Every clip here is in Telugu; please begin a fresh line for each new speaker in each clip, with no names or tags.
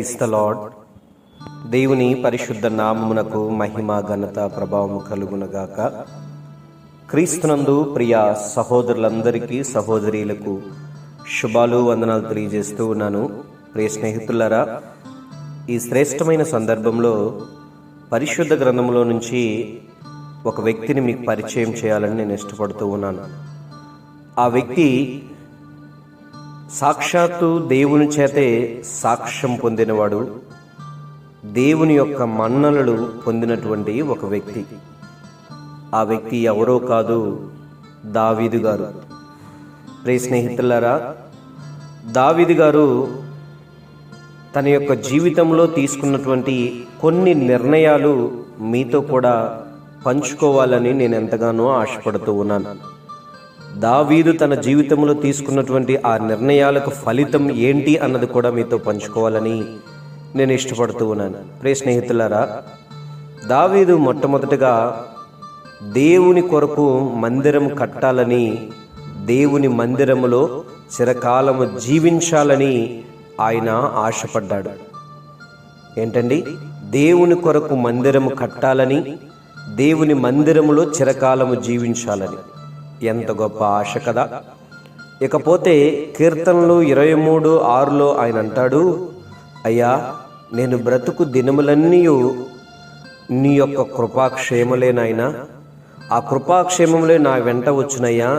ప్రైస్ ద లాడ్ దేవుని పరిశుద్ధ నామమునకు మహిమ ఘనత ప్రభావము కలుగునగాక. క్రీస్తునందు ప్రియ సహోదరులందరికీ సహోదరీలకు శుభాలు వందనాలు తెలియజేస్తూ ఉన్నాను. ప్రియ స్నేహితులారా ఈ శ్రేష్టమైన సందర్భంలో పరిశుద్ధ గ్రంథంలో నుంచి ఒక వ్యక్తిని మీకు పరిచయం చేయాలని నేను ఇష్టపడుతూ ఉన్నాను. ఆ వ్యక్తి సాక్షాత్తు దేవుని చేతే సాక్ష్యం పొందినవాడు దేవుని యొక్క మన్ననలు పొందినటువంటి ఒక వ్యక్తి. ఆ వ్యక్తి ఎవరో కాదు దావీదు గారు. ప్రే స్నేహితులారా దావీదు గారు తన యొక్క జీవితంలో తీసుకున్నటువంటి కొన్ని నిర్ణయాలు మీతో కూడా పంచుకోవాలని నేను ఎంతగానో ఆశపడుతూ ఉన్నాను. దావీదు తన జీవితంలో తీసుకున్నటువంటి ఆ నిర్ణయాలకు ఫలితం ఏంటి అన్నది కూడా మీతో పంచుకోవాలని నేను ఇష్టపడుతూ ఉన్నాను. ప్రే స్నేహితులారా దావీదు మొట్టమొదటిగా దేవుని కొరకు మందిరం కట్టాలని దేవుని మందిరములో చిరకాలము జీవించాలని ఆయన ఆశపడ్డాడు. ఏంటండి? దేవుని కొరకు మందిరము కట్టాలని దేవుని మందిరములో చిరకాలము జీవించాలని. ఎంత గొప్ప ఆశ కదా. ఇకపోతే కీర్తనలు ఇరవై మూడు ఆరులో ఆయన అంటాడు అయ్యా నేను బ్రతుకు దినములన్నీ నీ యొక్క కృపాక్షేమలేనాయనా ఆ కృపాక్షేమములే నా వెంట వచ్చినయ్యా.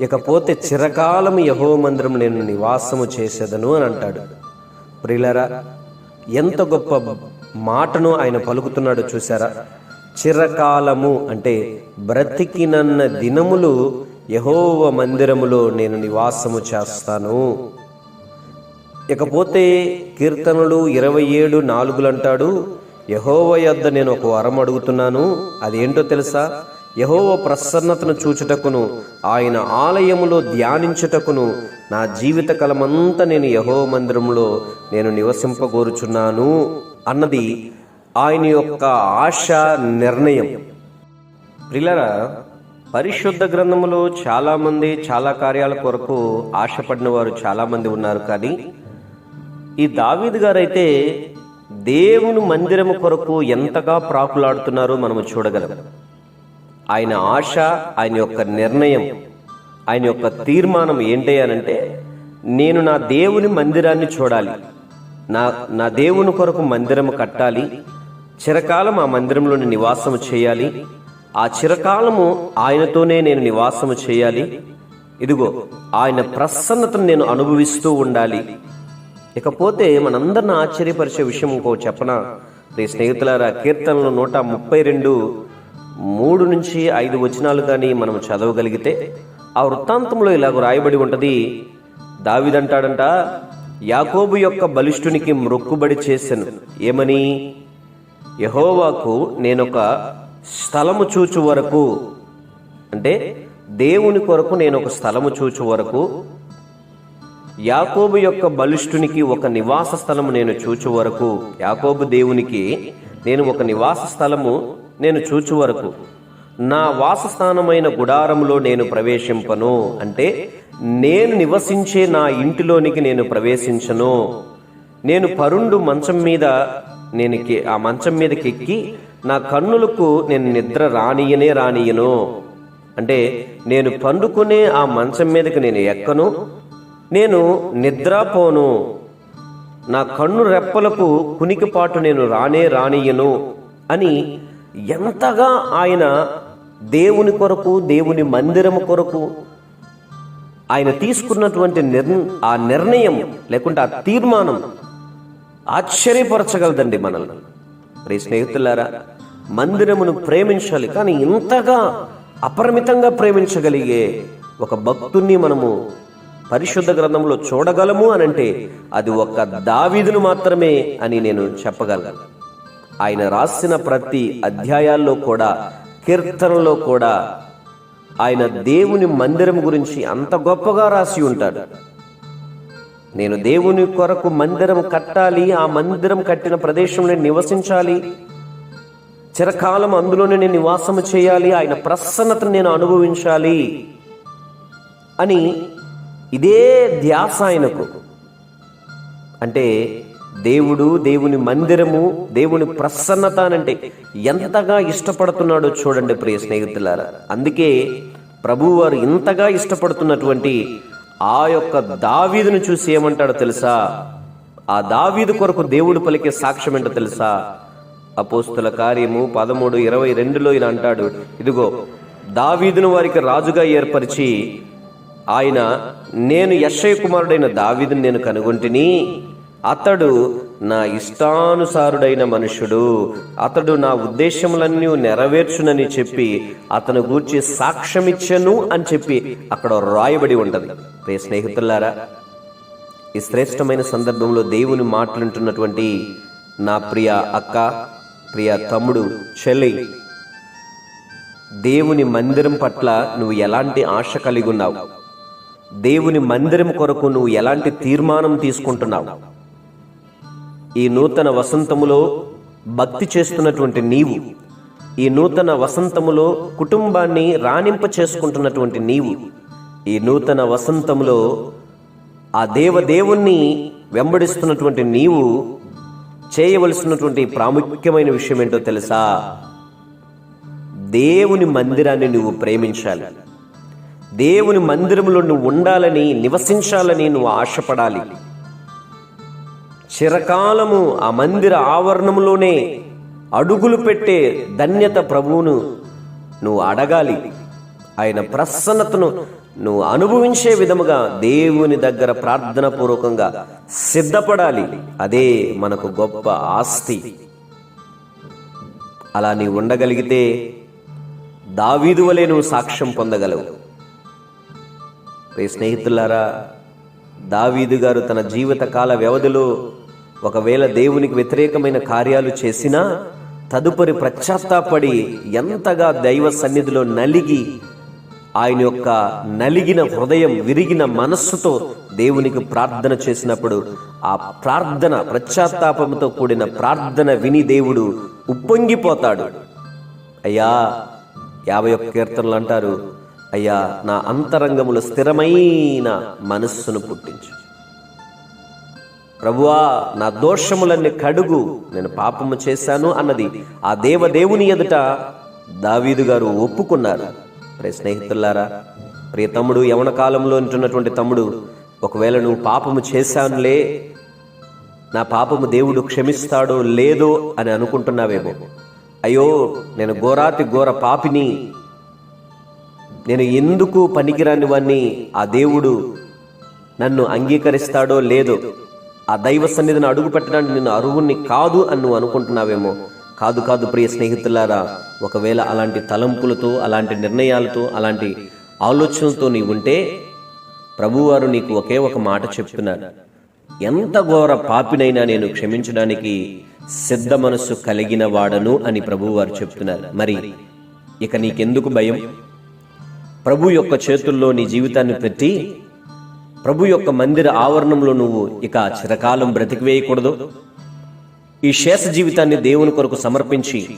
ఇకపోతే చిరకాలం యహో మందిరం నేను నివాసము చేసేదను అని అంటాడు. ప్రియులరా ఎంత గొప్ప మాటను ఆయన పలుకుతున్నాడు చూసారా చిరకాలము అంటే బ్రతికినన్న దినములు యహోవ మందిరములో నేను నివాసము చేస్తాను. ఇకపోతే కీర్తనలు ఇరవై ఏడు నాలుగులు అంటాడు యహోవ యొద్ద నేను ఒక వరం అడుగుతున్నాను. అదేంటో తెలుసా? యహోవ ప్రసన్నతను చూచుటకును ఆయన ఆలయములో ధ్యానించుటకును నా జీవిత కలమంతా నేను యహోవ మందిరంలో నేను నివసింపగోరుచున్నాను అన్నది ఆయన యొక్క ఆశ నిర్ణయం. ప్రిలరా పరిశుద్ధ గ్రంథములో చాలామంది చాలా కార్యాల కొరకు ఆశపడిన వారు చాలామంది ఉన్నారు కానీ ఈ దావీద్ గారైతే దేవుని మందిరము కొరకు ఎంతగా ప్రాకులాడుతున్నారో మనము చూడగలం. ఆయన ఆశ ఆయన యొక్క నిర్ణయం ఆయన యొక్క తీర్మానం ఏంటి అనంటే నేను నా దేవుని మందిరాన్ని చూడాలి. నా నా దేవుని కొరకు మందిరము కట్టాలి. చిరకాలం ఆ మందిరంలోని నివాసము చేయాలి. ఆ చిరకాలము ఆయనతోనే నేను నివాసము చేయాలి. ఇదిగో ఆయన ప్రసన్నతను నేను అనుభవిస్తూ ఉండాలి. ఇకపోతే మనందరిని ఆశ్చర్యపరిచే విషయం ఇంకో చెప్పన? రే స్నేహితులారా కీర్తనలు నూట ముప్పై రెండు మూడు నుంచి ఐదు వచనాలు కానీ మనం చదవగలిగితే ఆ వృత్తాంతంలో ఇలాగ రాయబడి ఉంటుంది. దావిదంటాడంట యాకోబు యొక్క బలిష్ఠునికి మ్రొక్కుబడి చేశాను ఏమని? యహోవాకు నేనొక స్థలము చూచు వరకు అంటే దేవుని కొరకు నేను ఒక స్థలము చూచు వరకు యాకోబు యొక్క బలిష్ఠునికి ఒక నివాస స్థలము నేను చూచు వరకు యాకోబు దేవునికి నేను ఒక నివాస స్థలము నేను చూచు వరకు నా వాసస్థానమైన గుడారంలో నేను ప్రవేశింపను అంటే నేను నివసించే నా ఇంటిలోనికి నేను ప్రవేశించను. నేను పరుండు మంచం మీద నేను ఆ మంచం మీదకి ఎక్కి నా కన్నులకు నేను నిద్ర రానియనే రానియను. అంటే నేను పండుకునే ఆ మంచం మీదకి నేను ఎక్కను? నేను నిద్రపోను నా కన్ను రెప్పలకు కునికిపాటు నేను రానే రానియను అని ఎంతగా ఆయన దేవుని కొరకు దేవుని మందిరము కొరకు ఆయన తీసుకున్నటువంటి నిర్ ఆ నిర్ణయం లేకుంటే ఆ తీర్మానం ఆశ్చర్యపరచగలదండి మనల్ని. ప్రే స్నేహితులారా మందిరమును ప్రేమించాలి కానీ ఇంతగా అపరిమితంగా ప్రేమించగలిగే ఒక భక్తుణ్ణి మనము పరిశుద్ధ గ్రంథంలో చూడగలము అని అంటే అది ఒక్క దావీదును మాత్రమే అని నేను చెప్పగలను. ఆయన రాసిన ప్రతి అధ్యాయాల్లో కూడా కీర్తనలో కూడా ఆయన దేవుని మందిరం గురించి అంత గొప్పగా రాసి ఉంటాడు. నేను దేవుని కొరకు మందిరం కట్టాలి ఆ మందిరం కట్టిన ప్రదేశంలో నివసించాలి. చిరకాలం అందులోనే నేను నివాసము చేయాలి ఆయన ప్రసన్నతను నేను అనుభవించాలి అని ఇదే ధ్యాస ఆయనకు. అంటే దేవుడు దేవుని మందిరము దేవుని ప్రసన్నత అనంటే ఎంతగా ఇష్టపడుతున్నాడో చూడండి ప్రియ స్నేహితులారా. అందుకే ప్రభువారు ఇంతగా ఇష్టపడుతున్నటువంటి ఆ యొక్క దావీదును చూసి ఏమంటాడో తెలుసా? ఆ దావీదు కొరకు దేవుడు పలికే సాక్ష్యం ఏంటో తెలుసా? అపోస్తుల కార్యము పదమూడు ఇరవై రెండులో ఈయన అంటాడు. ఇదిగో దావీదును వారికి రాజుగా ఏర్పరిచి ఆయన నేను యశ్వయ కుమారుడైన దావీదుని నేను కనుగొంటిని. అతడు నా ఇష్టానుసారుడైన మనుషుడు అతడు నా ఉద్దేశములన్నీ నెరవేర్చునని చెప్పి అతను గూర్చి సాక్ష్యమిచ్చను అని చెప్పి అక్కడ రాయబడి ఉంటది. ప్రియ స్నేహితులారా ఈ శ్రేష్టమైన సందర్భంలో దేవుని మాట్లాడుతున్నటువంటి నా ప్రియ అక్క ప్రియ తమ్ముడు చెల్లి దేవుని మందిరం పట్ల నువ్వు ఎలాంటి ఆశ కలిగి ఉన్నావు? దేవుని మందిరం కొరకు నువ్వు ఎలాంటి తీర్మానం తీసుకుంటున్నావు? ఈ నూతన వసంతములో భక్తి చేస్తున్నటువంటి నీవు ఈ నూతన వసంతములో కుటుంబాన్ని రాణింప చేసుకుంటున్నటువంటి నీవు ఈ నూతన వసంతంలో ఆ దేవదేవుణ్ణి వెంబడిస్తున్నటువంటి నీవు చేయవలసినటువంటి ప్రాముఖ్యమైన విషయం ఏంటో తెలుసా? దేవుని మందిరాన్ని నువ్వు ప్రేమించాలి. దేవుని మందిరంలో నువ్వు ఉండాలని నివసించాలని నువ్వు ఆశపడాలి. చిరకాలము ఆ మందిర ఆవరణంలోనే అడుగులు పెట్టే ధన్యత ప్రభువును నువ్వు అడగాలి. ఆయన ప్రసన్నతను నువ్వు అనుభవించే విధముగా దేవుని దగ్గర ప్రార్థన పూర్వకంగా సిద్ధపడాలి. అదే మనకు గొప్ప ఆస్తి. అలా నీవు ఉండగలిగితే దావీదు వలె నువ్వు సాక్ష్యం పొందగలవు. స్నేహితులారా దావీదు గారు తన జీవిత కాల వ్యవధిలో ఒకవేళ దేవునికి వ్యతిరేకమైన కార్యాలు చేసినా తదుపరి పశ్చాత్తాపడి ఎంతగా దైవ సన్నిధిలో నలిగి ఆయన యొక్క నలిగిన హృదయం విరిగిన మనస్సుతో దేవునికి ప్రార్థన చేసినప్పుడు ఆ ప్రార్థన పశ్చాత్తాపంతో కూడిన ప్రార్థన విని దేవుడు ఉప్పొంగిపోతాడు. అయ్యా యాభై ఒక్క కీర్తనలు అంటారు. అయ్యా నా అంతరంగములో స్థిరమైన మనస్సును పుట్టించు. ప్రభువా నా దోషములన్నీ కడుగు. నేను పాపము చేశాను అన్నది ఆ దేవదేవుని ఎదుట దావీదు గారు ఒప్పుకున్నారు. ప్రే స్నేహితులారా ప్రియ తమ్ముడు యవన కాలంలో ఉంటున్నటువంటి తమ్ముడు ఒకవేళ నువ్వు పాపము చేశానులే నా పాపము దేవుడు క్షమిస్తాడో లేదో అని అనుకుంటున్నావేమో. అయ్యో నేను ఘోరాతి ఘోర పాపిని నేను ఎందుకు పనికిరాని వాణ్ణి ఆ దేవుడు నన్ను అంగీకరిస్తాడో లేదో ఆ దైవ సన్నిధిని అడుగు పెట్టడానికి నేను అరువుని కాదు అని నువ్వు అనుకుంటున్నావేమో. కాదు కాదు ప్రియ స్నేహితులారా ఒకవేళ అలాంటి తలంపులతో అలాంటి నిర్ణయాలతో అలాంటి ఆలోచనలతో నీ ఉంటే ప్రభువారు నీకు ఒకే ఒక మాట చెప్తున్నారు. ఎంత ఘోర పాపినైనా నేను క్షమించడానికి సిద్ధ మనస్సు కలిగిన వాడను అని ప్రభువారు చెప్తున్నారు. మరి ఇక నీకెందుకు భయం? ప్రభు యొక్క చేతుల్లో నీ జీవితాన్ని పెట్టి ప్రభు యొక్క మందిర ఆవరణంలో నువ్వు ఇక చిరకాలం బ్రతికివేయకూడదు. ఈ శేష జీవితాన్ని దేవుని కొరకు సమర్పించి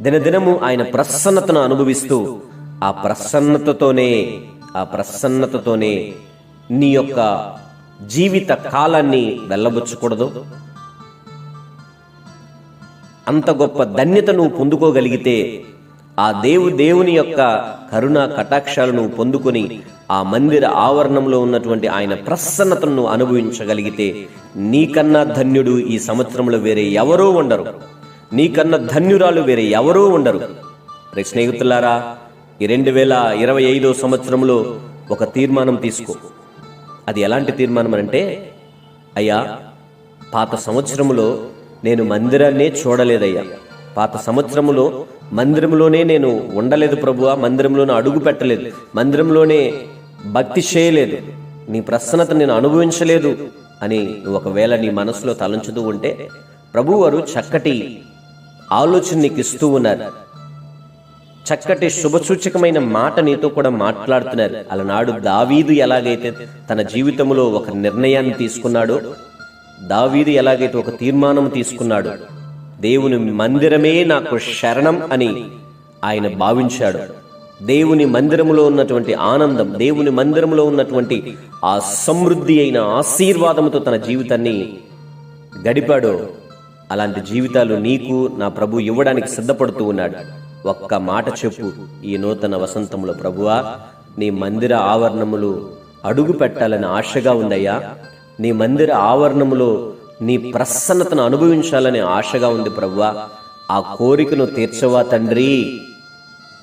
దినదినము ఆయన ప్రసన్నతను అనుభవిస్తూ ఆ ప్రసన్నతతోనే ఆ ప్రసన్నతతోనే నీ యొక్క జీవిత కాలాన్ని వెళ్ళబుచ్చకూడదు. అంత గొప్ప ధన్యత నువ్వు పొందుకోగలిగితే ఆ దేవు దేవుని యొక్క కరుణ కటాక్షాలు నువ్వు పొందుకొని ఆ మందిర ఆవరణంలో ఉన్నటువంటి ఆయన ప్రసన్నతను అనుభవించగలిగితే నీకన్నా ధన్యుడు ఈ సంవత్సరంలో వేరే ఎవరూ ఉండరు. నీకన్నా ధన్యురాలు వేరే ఎవరూ ఉండరు. రే స్నేహితులారా ఈ రెండు వేల ఇరవై ఐదో సంవత్సరంలో ఒక తీర్మానం తీసుకో. అది ఎలాంటి తీర్మానం అంటే అయ్యా పాత సంవత్సరములో నేను మందిరాన్నే చూడలేదయ్యా. పాత సంవత్సరములో మందిరంలోనే నేను ఉండలేదు ప్రభువా మందిరంలోనే అడుగు పెట్టలేదు మందిరంలోనే భక్తి చేయలేదు నీ ప్రసన్నత నేను అనుభవించలేదు అని ఒకవేళ నీ మనసులో తలంచుతూ ఉంటే ప్రభువారు చక్కటి ఆలోచన నీకు ఇస్తూ ఉన్నారు. చక్కటి శుభసూచకమైన మాట నీతో కూడా మాట్లాడుతున్నారు. అలనాడు దావీదు ఎలాగైతే తన జీవితంలో ఒక నిర్ణయాన్ని తీసుకున్నాడో దావీదు ఎలాగైతే ఒక తీర్మానం తీసుకున్నాడు దేవుని మందిరమే నాకు శరణం అని ఆయన భావించాడు. దేవుని మందిరములో ఉన్నటువంటి ఆనందం దేవుని మందిరములో ఉన్నటువంటి ఆ సమృద్ధి అయిన ఆశీర్వాదముతో తన జీవితాన్ని గడిపాడు. అలాంటి జీవితాలు నీకు నా ప్రభు ఇవ్వడానికి సిద్ధపడుతూ ఉన్నాడు. ఒక్క మాట చెప్పు ఈ నూతన వసంతంలో ప్రభువా నీ మందిర ఆవరణములు అడుగు పెట్టాలని ఆశగా ఉందయ్యా. నీ మందిర ఆవరణములో నీ ప్రసన్నతను అనుభవించాలని ఆశగా ఉంది ప్రభువా. ఆ కోరికను తీర్చవా తండ్రి.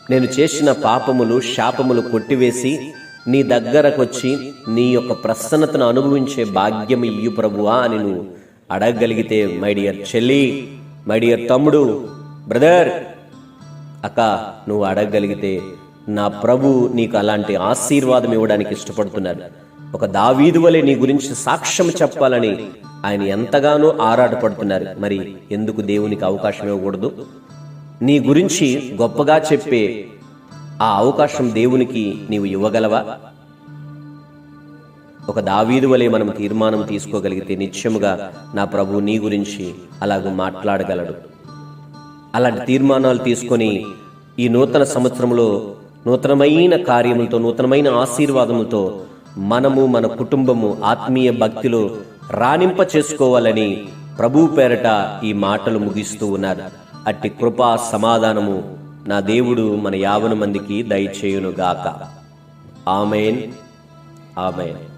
నేను చేసిన పాపములు శాపములు కొట్టివేసి నీ దగ్గరకొచ్చి నీ యొక్క ప్రసన్నతను అనుభవించే భాగ్యం ఇయ్యు ప్రభువా అని నువ్వు అడగగలిగితే మై డియర్ చెల్లి మై డియర్ తమ్ముడు బ్రదర్ అక్క నువ్వు అడగగలిగితే నా ప్రభు నీకు అలాంటి ఆశీర్వాదం ఇవ్వడానికి ఇష్టపడుతున్నాడు ఒక దావీదు వలె నీ గురించి సాక్ష్యం చెప్పాలని ఆయన ఎంతగానో ఆరాటపడుతున్నారు. మరి ఎందుకు దేవునికి అవకాశం ఇవ్వకూడదు? నీ గురించి గొప్పగా చెప్పే ఆ అవకాశం దేవునికి నీవు ఇవ్వగలవా? ఒక దావీదు వలె మనం తీర్మానం తీసుకోగలిగితే నిత్యముగా నా ప్రభు నీ గురించి అలాగ మాట్లాడగలడు. అలాంటి తీర్మానాలు తీసుకొని ఈ నూతన సంవత్సరంలో నూతనమైన కార్యములతో నూతనమైన ఆశీర్వాదములతో మనము మన కుటుంబము ఆత్మీయ భక్తిలో రాణింప చేసుకోవాలని ప్రభు పేరట ఈ మాటలు ముగిస్తూ ఉన్నారు. అట్టి కృపా సమాధానము నా దేవుడు మన యావన మందికి దయచేయునుగాక. ఆమెన్. ఆమెన్.